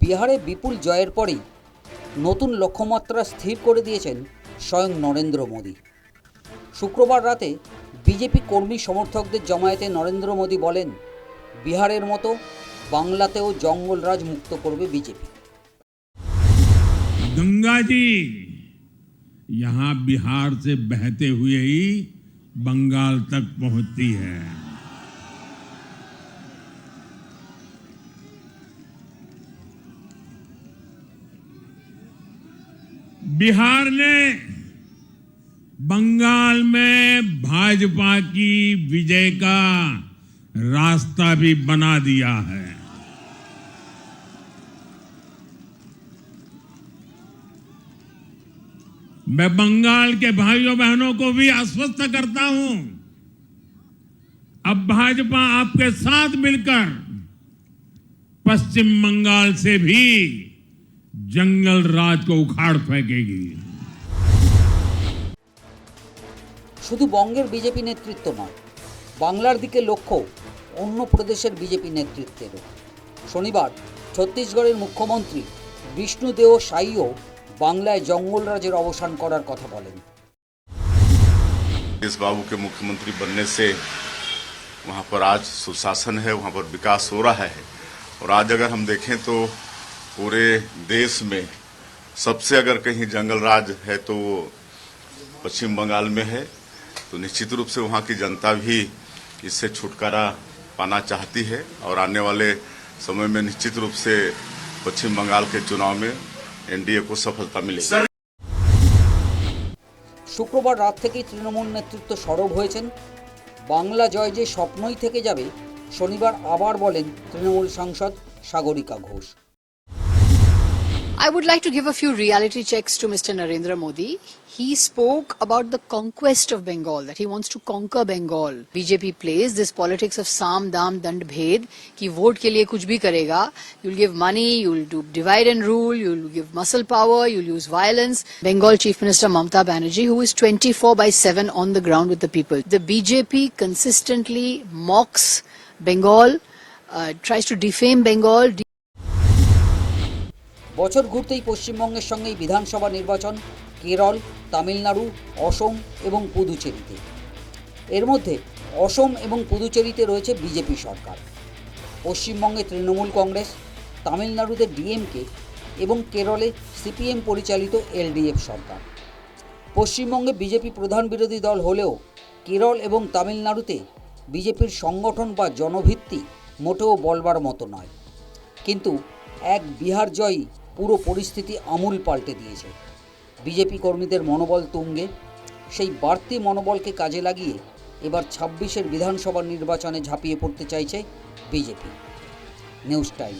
বিহারে বিপুল জয়ের পরেই নতুন লক্ষ্যমাত্রা স্থির করে দিয়েছেন স্বয়ং নরেন্দ্র মোদী শুক্রবার রাতে বিজেপি কর্মী সমর্থকদের জমায়েতে নরেন্দ্র মোদী বলেন বিহারের মতো বাংলাতেও জঙ্গলরাজ মুক্ত করবে বিজেপি गंगा जी यहां बिहार से बहते हुए ही बंगाल तक पहुंचती है बिहार ने बंगाल में भाजपा की विजय का रास्ता भी बना दिया है। मैं बंगाल के भाइयों बहनों को भी आश्वस्त करता हूँ, अब भाजपा आपके साथ मिलकर पश्चिम बंगाल से भी जंगल राज को उखाड़ फेंकेगी শুধু বঙ্গের বিজেপি নেতৃত্ব নয় বাংলার দিকে লক্ষ্য অন্য প্রদেশের বিজেপি নেতৃত্বেরও শনিবার ছত্তিশগড়ের মুখ্যমন্ত্রী বিষ্ণুদেও সাইও বাংলায় জঙ্গলরাজের অবসান করার কথা বলেন देश बाबू के मुख्यमंत्री बनने से वहाँ पर आज सुशासन है वहाँ पर विकास हो रहा है और आज अगर हम देखें तो पूरे देश में सबसे अगर कहीं जंगल राज है तो वो पश्चिम बंगाल में है तो निश्चित रूप से वहाँ की जनता भी इससे छुटकारा पाना चाहती है और आने वाले समय में निश्चित रूप से पश्चिम बंगाल के चुनाव में एनडीए को सफलता मिलेगी শুক্রবার রাত থেকেই তৃণমূল নেতৃত্ব সরব হয়েছেন বাংলা জয় যে স্বপ্নই থেকে যাবে শনিবার আবার বলেন তৃণমূল সাংসদ Sagarika Ghosh I would like to give a few reality checks to Mr. Narendra Modi. He spoke about the conquest of Bengal, that he wants to conquer Bengal. BJP plays this politics of Sam, Dam, Dand, Bhed, ki vote ke liye kuch bhi karega. You'll give money, you'll do divide and rule, you'll give muscle power, you'll use violence. Bengal Chief Minister Mamta Banerjee, who is 24 by 7 on the ground with the people. The BJP consistently mocks Bengal, uh, tries to defame Bengal. বছর ঘুরতেই পশ্চিমবঙ্গের সঙ্গেই বিধানসভা নির্বাচন, কেরল, তামিলনাড়ু, অসম এবং পুদুচেরিতে। এর মধ্যে অসম এবং পুদুচেরিতে রয়েছে বিজেপি সরকার। পশ্চিমবঙ্গে তৃণমূল কংগ্রেস, তামিলনাড়ুতে ডিএমকে এবং কেরলে সিপিএম পরিচালিত এলডিএফ সরকার। পশ্চিমবঙ্গে বিজেপি প্রধান বিরোধী দল হলেও কেরল এবং তামিলনাড়ুতে বিজেপির সংগঠন বা জনভিত্তি মোটেও বলবার মতো নয়। কিন্তু এক বিহার জয়ী পুরো পরিস্থিতি আমূল পাল্টে দিয়েছে। বিজেপি কর্মীদের মনোবল তুঙ্গে। সেই বাড়তি মনোবলকে কাজে লাগিয়ে এবার ছাব্বিশের বিধানসভা নির্বাচনে ঝাঁপিয়ে পড়তে চাইছে বিজেপি। News time.